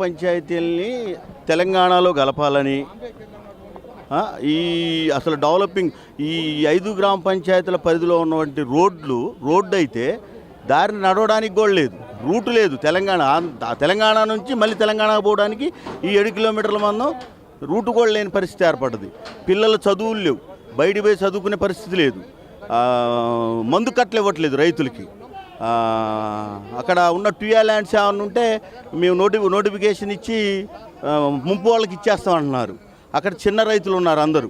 పంచాయతీల్ని తెలంగాణలో గలపాలని. ఈ అసలు డెవలపింగ్ ఈ ఐదు గ్రామ పంచాయతీల పరిధిలో ఉన్నటువంటి రోడ్లు రోడ్డు అయితే దారిని నడవడానికి కూడా లేదు రూటు లేదు తెలంగాణ. తెలంగాణ నుంచి మళ్ళీ తెలంగాణకు పోవడానికి ఈ ఏడు కిలోమీటర్ల మందం రూటు కూడా లేని పరిస్థితి ఏర్పడ్డది. పిల్లల చదువులు లేవు బయట పోయి చదువుకునే పరిస్థితి లేదు. మందు కట్టలు ఇవ్వట్లేదు రైతులకి. అక్కడ ఉన్న ట్యూయా ల్యాండ్స్ ఏమన్నా ఉంటే మేము నోటి నోటిఫికేషన్ ఇచ్చి ముంపు వాళ్ళకి ఇచ్చేస్తాం అంటున్నారు. అక్కడ చిన్న రైతులు ఉన్నారు అందరూ.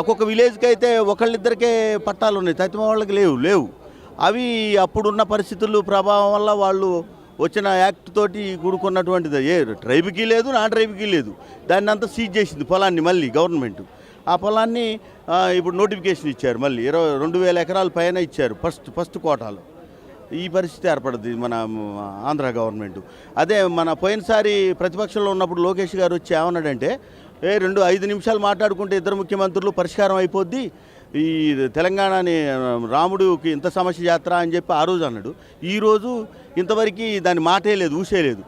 ఒక్కొక్క విలేజ్కి అయితే ఒకళ్ళిద్దరికే పట్టాలు ఉన్నాయి. తత్మ వాళ్ళకి లేవు లేవు. అవి అప్పుడున్న పరిస్థితులు ప్రభావం వల్ల వాళ్ళు వచ్చిన యాక్ట్ తోటి కూడుకున్నటువంటిది. ఏ ట్రైబ్కి లేదు నా ట్రైబ్కి లేదు. దాన్ని అంతా సీజ్ చేసింది పొలాన్ని మళ్ళీ గవర్నమెంట్. ఆ పొలాన్ని ఇప్పుడు నోటిఫికేషన్ ఇచ్చారు మళ్ళీ. ఇరవై రెండు వేల ఎకరాల పైన ఇచ్చారు ఫస్ట్ ఫస్ట్ కోటాలో ఈ పరిస్థితి ఏర్పడుతుంది మన ఆంధ్ర గవర్నమెంట్. అదే మన పోయినసారి ప్రతిపక్షంలో ఉన్నప్పుడు లోకేష్ గారు వచ్చి ఏమన్నాడంటే ఏ రెండు ఐదు నిమిషాలు మాట్లాడుకుంటే ఇద్దరు ముఖ్యమంత్రులు పరిష్కారం అయిపోద్ది. ఈ తెలంగాణని రాముడికి ఇంత సమస్య జాతర అని చెప్పి ఆ రోజు అన్నాడు. ఈరోజు ఇంతవరకు దాని మాటే లేదు ఊసే లేదు.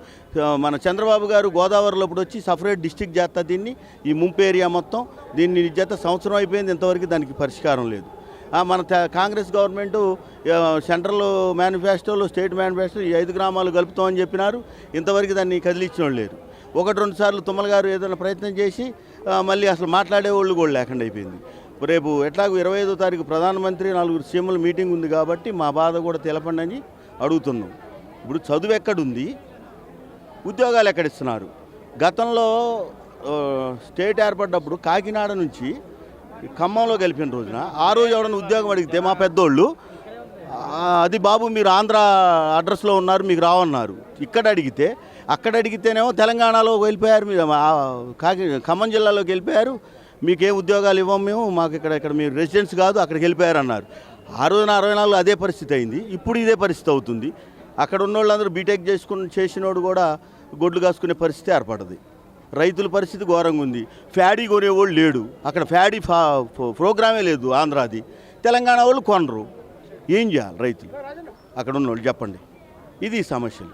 మన చంద్రబాబు గారు గోదావరిలో ఇప్పుడు వచ్చి సపరేట్ డిస్టిక్ జాతర దీన్ని ఈ ముంపు ఏరియా మొత్తం దీన్ని చేత సంవత్సరం అయిపోయింది ఇంతవరకు దానికి పరిష్కారం లేదు. మన కాంగ్రెస్ గవర్నమెంట్ సెంట్రల్ మేనిఫెస్టోలు స్టేట్ మేనిఫెస్టో ఈ ఐదు గ్రామాలు కలుపుతామని చెప్పినారు. ఇంతవరకు దాన్ని కదిలించడం లేరు. ఒకటి రెండు సార్లు తుమ్మల గారు ఏదైనా ప్రయత్నం చేసి మళ్ళీ అసలు మాట్లాడేవాళ్ళు కూడా లేకుండా అయిపోయింది. రేపు ఎట్లాగో ఇరవై ఐదో తారీఖు ప్రధానమంత్రి నలుగురు సీఎంల మీటింగ్ ఉంది కాబట్టి మా బాధ కూడా తెలపండి అని అడుగుతున్నాం. ఇప్పుడు చదువు ఎక్కడుంది? ఉద్యోగాలు ఎక్కడిస్తున్నారు గతంలో స్టేట్ ఏర్పడ్డప్పుడు కాకినాడ నుంచి ఖమ్మంలో గెలిపిన రోజున ఆ రోజు ఎవడన్నా ఉద్యోగం అడిగితే మా పెద్దోళ్ళు అది బాబు మీరు ఆంధ్ర అడ్రస్లో ఉన్నారు మీకు రావన్నారు. ఇక్కడ అడిగితే అక్కడ అడిగితేనేమో తెలంగాణలో వెళ్ళిపోయారు మీరు కాకి ఖమ్మం జిల్లాలోకి వెళ్ళిపోయారు మీకేం ఉద్యోగాలు ఇవ్వం మేము మాకు ఇక్కడ ఇక్కడ మీరు రెసిడెన్స్ కాదు అక్కడికి వెళ్ళిపోయారు అన్నారు. ఆ రోజున అరవై నాలుగు అదే పరిస్థితి అయింది ఇప్పుడు ఇదే పరిస్థితి అవుతుంది. అక్కడ ఉన్న వాళ్ళందరూ బీటెక్ చేసుకుని చేసినోడు కూడా గొడ్లు కాసుకునే పరిస్థితి ఏర్పడది. రైతుల పరిస్థితి ఘోరంగా ఉంది. ఫ్యాడీ కొనేవాళ్ళు లేడు. అక్కడ ఫ్యాడీ ఫా ప్రోగ్రామే లేదు ఆంధ్రాది. తెలంగాణ వాళ్ళు కొనరు. ఏం చేయాలి రైతులు? అక్కడ ఉన్న వాళ్ళు చెప్పండి. ఇది సమస్యలు.